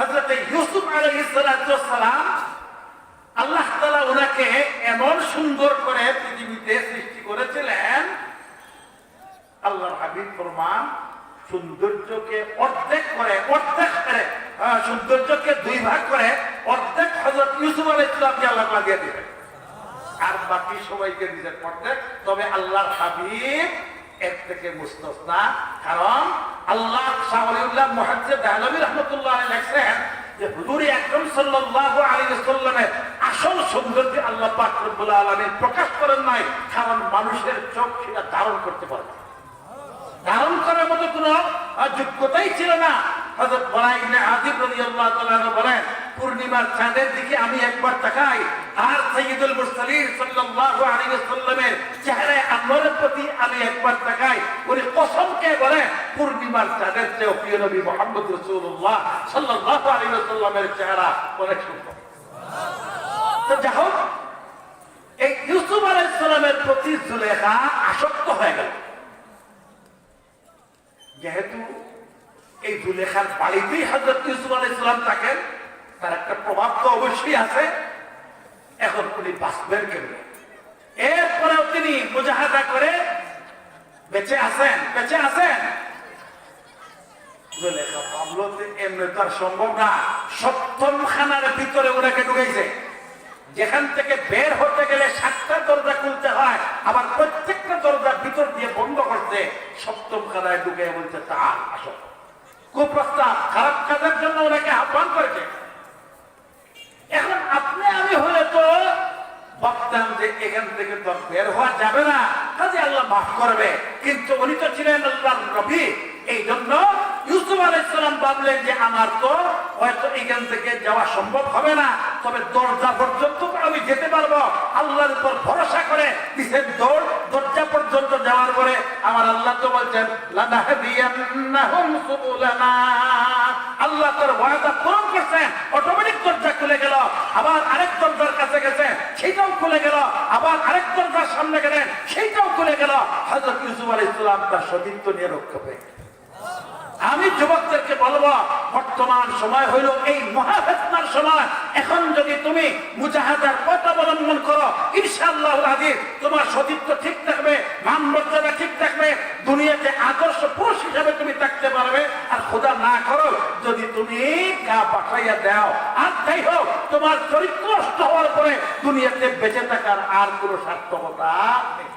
হজরত ইউসুফ আলাইসালাম আল্লাহ তালা ওনাকে এমন সুন্দর করে পৃথিবীতে সৃষ্টি করেছিলেন। আল্লাহর হাবিব প্রমাণ সৌন্দর্যকে অর্ধেক করে অর্ধেক করে সৌন্দর্যকে দুই ভাগ করে অর্ধেক হজরত ইউসুফ আলাইসলামকে আল্লাহ লাগিয়ে দিবেন। আর বাকি সবাইকে নিজের অর্ধেক। তবে আল্লাহর হাবিব এর থেকে মুস্তসনা। কারণ আল্লাহ শাহলিউল্লাহ মুহাজ্জিদ আলমী রহমতুল্লাহ লেখছেন যে হুজুর আকরাম সাল্লাল্লাহু আলাইহি ওয়াসাল্লামের আসল সৌন্দর্য আল্লাহ পাক রব্বুল আলামিন প্রকাশ করেন নাই, কারণ মানুষের চোখ সেটা ধারণ করতে পারে ধারণ করার মতো কোন যোগ্যতাই ছিল না। হযরত বলাই ইবনে আযিব রাদিয়াল্লাহু তাআলা বলেন, পূর্ণিমার চাঁদের দিকে আমি একবার তাকাই, আর সাইয়্যিদুল মুরসালিন সাল্লাল্লাহু আলাইহি ওয়াসাল্লামের চেহারায় আনোয়ারের প্রতি আমি একবার তাকাই পূর্ণিমার চাঁদের চেয়ে প্রিয় নবী মুহাম্মদ রাসূলুল্লাহ সাল্লাল্লাহু আলাইহি ওয়াসাল্লামের চেহারা অনেক সুন্দর। এই ইউসুফ প্রতি জুলেখা আসক্ত হয়ে গেল। যেহেতু এই জুলেখার বাড়িতেই ইউসুফ থাকেন, তার একটা প্রভাব তো অবশ্যই আছে। এখন উনি বাঁচবেন কেমন? এরপরেও তিনি মুজাহাদা করে বেঁচে আছেন বেঁচে আছেন। জুলেখা ভাবলো এমনি তো আর সম্ভব না। সপ্তম খানার ভিতরে ওনাকে ঢুকেছে যেখান থেকে বের হতে গেলে সাতটা দরজা খুলতে হয়, আবার প্রত্যেকটা দরজার ভিতর দিয়ে বন্ধ করতে সপ্তম খানায় ঢুকে বলছে তার আসো। কুপ্রস্তাব, খারাপ কাজের জন্য ওনাকে আহ্বান করেছে। এখন আপনি আমি হলে তো ভাবতাম যে এখান থেকে তো বের হওয়া যাবে না। কাজে আল্লাহ মাফ করবে। কিন্তু উনি তো ছিলেন আল্লাহ নবী। এই জন্য আলাইসালাম ভাবলেন যে আমার তো হয়তো এখান থেকে যাওয়া সম্ভব হবে না। তবে দরজা পর্যন্ত আমি যেতে পারব। আল্লাহর উপর ভরসা করে দিচ্ছেন দৌড় দরজা পর্যন্ত যাওয়ার পরে আমার আল্লাহ তো বলছেন আল্লাহ তোর ওয়াদা পূরণ করছেন। অটোমেটিক দরজা খুলে গেল। আবার আরেক দরজার কাছে গেছে, সেইটাও খুলে গেল। আবার আরেক দরজার সামনে গেলেন, সেইটাও খুলে গেল। হযরত ইউসুফ আলাইহিস সালাম তার সতীত্ব নিয়ে রক্ষা পেয়ে। আমি যুবকদেরকে বলব, বর্তমান সময় হইল এই মহাফেতনার সময়। এখন যদি তুমি মুজাহাদার পথ অবলম্বন করো ইনশাআল্লাহ হাজির তোমার সতীত্ব ঠিক থাকবে মান মর্যাদা ঠিক থাকবে, দুনিয়াতে আদর্শ পুরুষ হিসাবে তুমি থাকতে পারবে। আর খোদা না করো যদি তুমি গা পাঠাইয়া দাও, আর যাই হোক, তোমার চরিত্র নষ্ট হওয়ার পরে দুনিয়াতে বেঁচে থাকার আর কোনো সার্থকতা নেই।